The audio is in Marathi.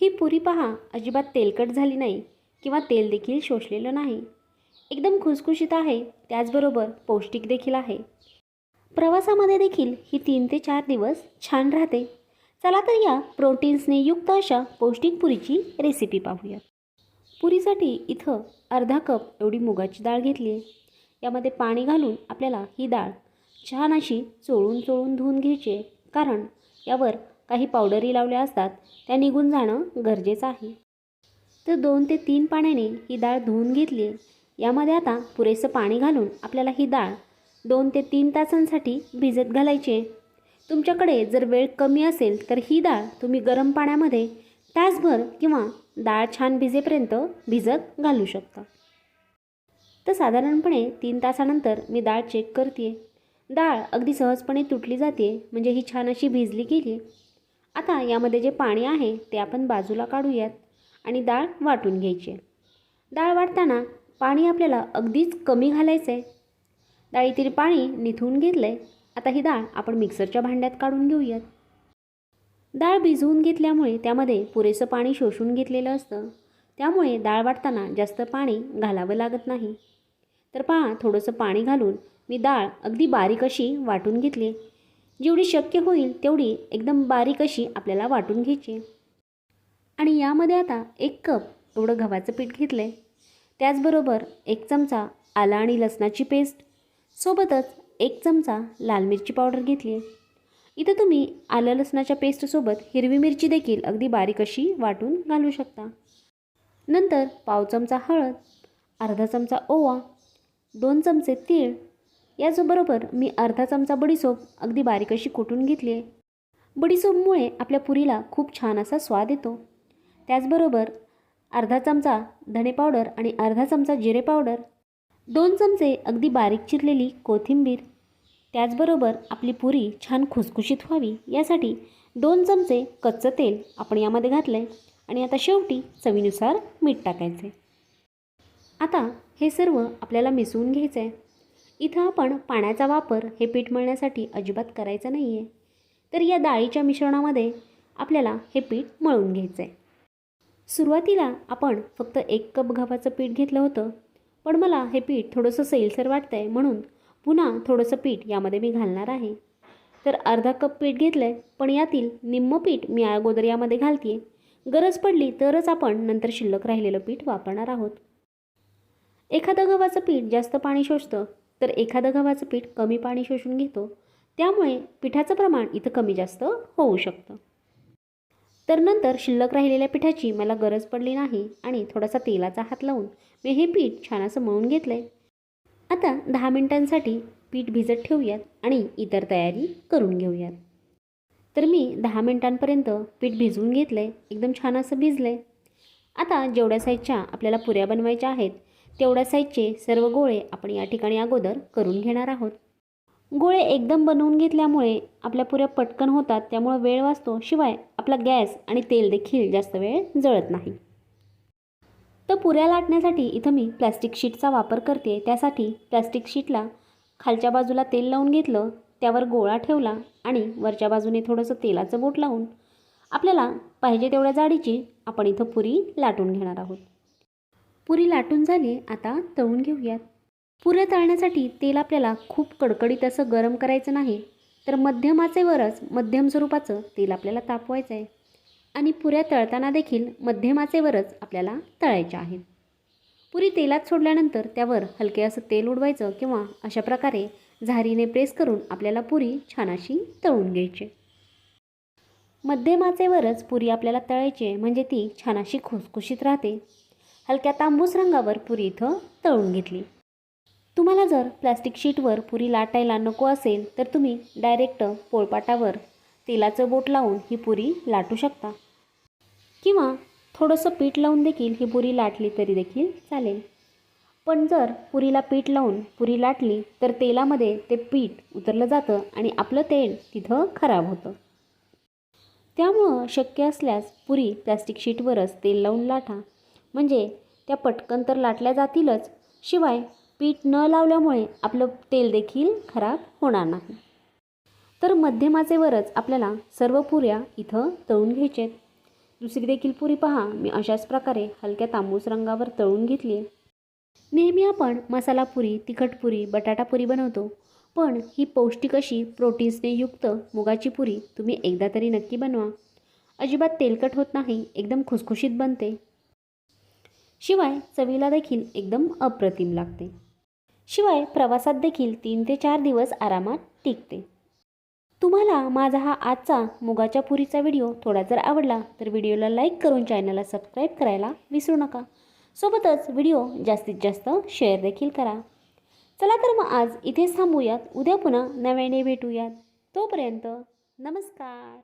ही पुरी पहा अजिबात तेलकट झाली नाही किंवा तेल देखील शोषलेलं नाही. एकदम खुसखुशीत आहे त्याचबरोबर पौष्टिक देखील आहे. प्रवासामध्ये देखील ही तीन ते चार दिवस छान राहते. चला तर या प्रोटीन्सने युक्त अशा पौष्टिक पुरीची रेसिपी पाहूया. पुरीसाठी इथं अर्धा कप एवढी मुगाची डाळ घेतली. आहे यामध्ये पाणी घालून आपल्याला ही डाळ छान अशी चोळून चोळून धुवून घ्यायची आहे. कारण यावर काही पावडरी लावल्या असतात त्या निघून जाणं गरजेचं आहे. तर दोन ते तीन पाण्याने ही डाळ धुवून घेतली. यामध्ये आता पुरेसं पाणी घालून आपल्याला ही डाळ दोन ते तीन तासांसाठी भिजत घालायची आहे. तुमच्याकडे जर वेळ कमी असेल तर ही डाळ तुम्ही गरम पाण्यामध्ये तासभर किंवा डाळ छान भिजेपर्यंत भिजत घालू शकता. तर साधारणपणे तीन तासानंतर मी डाळ चेक करते डाळ अगदी सहजपणे तुटली जाते म्हणजे ही छान अशी भिजली गेली. आता यामध्ये जे पाणी आहे ते आपण बाजूला काढूयात आणि डाळ वाटून घ्यायची. आहे डाळ वाटताना पाणी आपल्याला अगदीच कमी घालायचं आहे डाळीतील पाणी निथून घेतलं आहे आता ही डाळ आपण मिक्सरच्या भांड्यात काढून घेऊयात. डाळ भिजवून घेतल्यामुळे त्यामध्ये पुरेसं पाणी शोषून घेतलेलं असतं. त्यामुळे डाळ वाटताना जास्त पाणी घालावं लागत नाही. तर पहा थोडंसं पाणी घालून मी डाळ अगदी बारीक अशी वाटून घेतली जेवढी शक्य होईल तेवढी एकदम बारीक अशी आपल्याला वाटून घ्यायची. आणि यामध्ये आता एक कप एवढं गव्हाचं पीठ घेतलं आहे त्याचबरोबर एक चमचा आला आणि लसणाची पेस्ट. सोबतच एक चमचा लाल मिरची पावडर घेतली. आहे इथं तुम्ही आलं लसणाच्या पेस्टसोबत हिरवी मिरची देखील अगदी बारीक अशी वाटून घालू शकता. नंतर पाव चमचा हळद अर्धा चमचा ओवा दोन चमचे तीळ याचबरोबर मी अर्धा चमचा बडीसोप अगदी बारीक अशी कुटून घेतली आहे. बडीसोपमुळे आपल्या पुरीला खूप छान असा स्वाद येतो. त्याचबरोबर अर्धा चमचा धणे पावडर आणि अर्धा चमचा जिरे पावडर दोन चमचे अगदी बारीक चिरलेली कोथिंबीर त्याचबरोबर आपली पुरी छान खुसखुशीत व्हावी यासाठी दोन चमचे कच्चं तेल आपण यामध्ये घातलं आहे आणि आता शेवटी चवीनुसार मीठ टाकायचं आहे आता हे सर्व आपल्याला मिसळून घ्यायचं आहे इथं आपण पाण्याचा वापर हे पीठ मळण्यासाठी अजिबात करायचं नाही आहे तर या डाळीच्या मिश्रणामध्ये आपल्याला हे पीठ मळून घ्यायचं आहे सुरुवातीला आपण फक्त एक कप गव्हाचं पीठ घेतलं होतं पण मला हे पीठ थोडंसं सैलसर वाटतं आहे म्हणून पुन्हा थोडंसं पीठ यामध्ये मी घालणार आहे. तर अर्धा कप पीठ घेतलं आहे पण यातील निम्म पीठ मी अगोदर यामध्ये घालते गरज पडली तरच आपण नंतर शिल्लक राहिलेलं पीठ वापरणार आहोत. एखादं गव्हाचं पीठ जास्त पाणी शोषतं तर एखादं गव्हाचं पीठ कमी पाणी शोषून घेतो. त्यामुळे पिठाचं प्रमाण इथं कमी जास्त होऊ शकतं. तर नंतर शिल्लक राहिलेल्या पिठाची मला गरज पडली नाही आणि थोडासा तेलाचा हात लावून मी हे पीठ छान असं मळून घेतलं आहे आता दहा मिनटांसाठी पीठ भिजत ठेवूयात आणि इतर तयारी करून घेऊयात. तर मी दहा मिनटांपर्यंत पीठ भिजवून घेतलं आहे एकदम छान असं भिजलं आहे आता जेवढ्या साईजच्या आपल्याला पुऱ्या बनवायच्या आहेत तेवढ्या साईजचे सर्व गोळे आपण या ठिकाणी अगोदर करून घेणार आहोत. गोळे एकदम बनवून घेतल्यामुळे आपल्या पुऱ्या पटकन होतात त्यामुळे वेळ वाचतो शिवाय आपला गॅस आणि तेल देखील जास्त वेळ जळत नाही. तर पुऱ्या लाटण्यासाठी इथं मी प्लॅस्टिक शीटचा वापर करते त्यासाठी प्लॅस्टिक शीटला खालच्या बाजूला तेल लावून घेतलं त्यावर गोळा ठेवला आणि वरच्या बाजूने थोडंसं तेलाचं बोट लावून आपल्याला पाहिजे तेवढ्या जाडीची आपण इथं पुरी लाटून घेणार आहोत. पुरी लाटून झाली आता तळून घेऊयात. पुऱ्या तळण्यासाठी तेल आपल्याला खूप कडकडीत असं गरम करायचं नाही तर मध्यम आचेवरच मध्यम स्वरूपाचं तेल आपल्याला तापवायचं आहे. आणि पुऱ्या तळताना देखील मध्यम आचेवरच आपल्याला तळायच्या आहेत पुरी तेलात सोडल्यानंतर त्यावर हलके असं तेल उडवायचं किंवा अशा प्रकारे झारीने प्रेस करून आपल्याला पुरी छान अशी तळून घ्यायची. मध्यम आचेवरच पुरी आपल्याला तळायची आहे म्हणजे ती छान अशी खुसखुशीत राहते. हलक्या तांबूस रंगावर पुरी इथं तळून घेतली. तुम्हाला जर प्लॅस्टिक शीटवर पुरी लाटायला नको असेल तर तुम्ही डायरेक्ट पोळपाटावर तेलाचं बोट लावून ही पुरी लाटू शकता. किंवा थोडंसं पीठ लावून देखील ही पुरी लाटली तरी देखील चालेल. पण जर पुरीला पीठ लावून पुरी लाटली तर तेलामध्ये ते पीठ उतरलं जातं आणि आपलं तेल तिथं खराब होतं. त्यामुळं शक्य असल्यास पुरी प्लॅस्टिक शीटवरच तेल लावून लाटा. म्हणजे त्या पटकन तर लाटल्या जातीलच. शिवाय पीठ न लावल्यामुळे आपलं तेल देखील खराब होणार नाही. तर मध्यमाचेवरच आपल्याला सर्व पुऱ्या इथं तळून घ्यायचे आहेत दुसरी देखील पुरी पहा. मी अशाच प्रकारे हलक्या तांबूस रंगावर तळून घेतली. आहे नेहमी आपण मसाला पुरी तिखट पुरी बटाटा पुरी बनवतो. पण ही पौष्टिक अशी प्रोटीन्सने युक्त मुगाची पुरी तुम्ही एकदा तरी नक्की बनवा. अजिबात तेलकट होत नाही. एकदम खुसखुशीत बनते. शिवाय चवीला देखील एकदम अप्रतिम लागते. शिवाय प्रवासात देखील तीन ते चार दिवस आरामात टिकते. तुम्हाला माझा हा आजचा मुगाच्या पुरीचा व्हिडिओ थोडा जर आवडला तर व्हिडिओला लाईक करून चॅनलला सबस्क्राईब करायला विसरू नका. सोबतच व्हिडिओ जास्तीत जास्त शेअर देखील करा. चला तर मग आज इथेच थांबूयात. उद्या पुन्हा नव्याने भेटूयात. तोपर्यंत नमस्कार.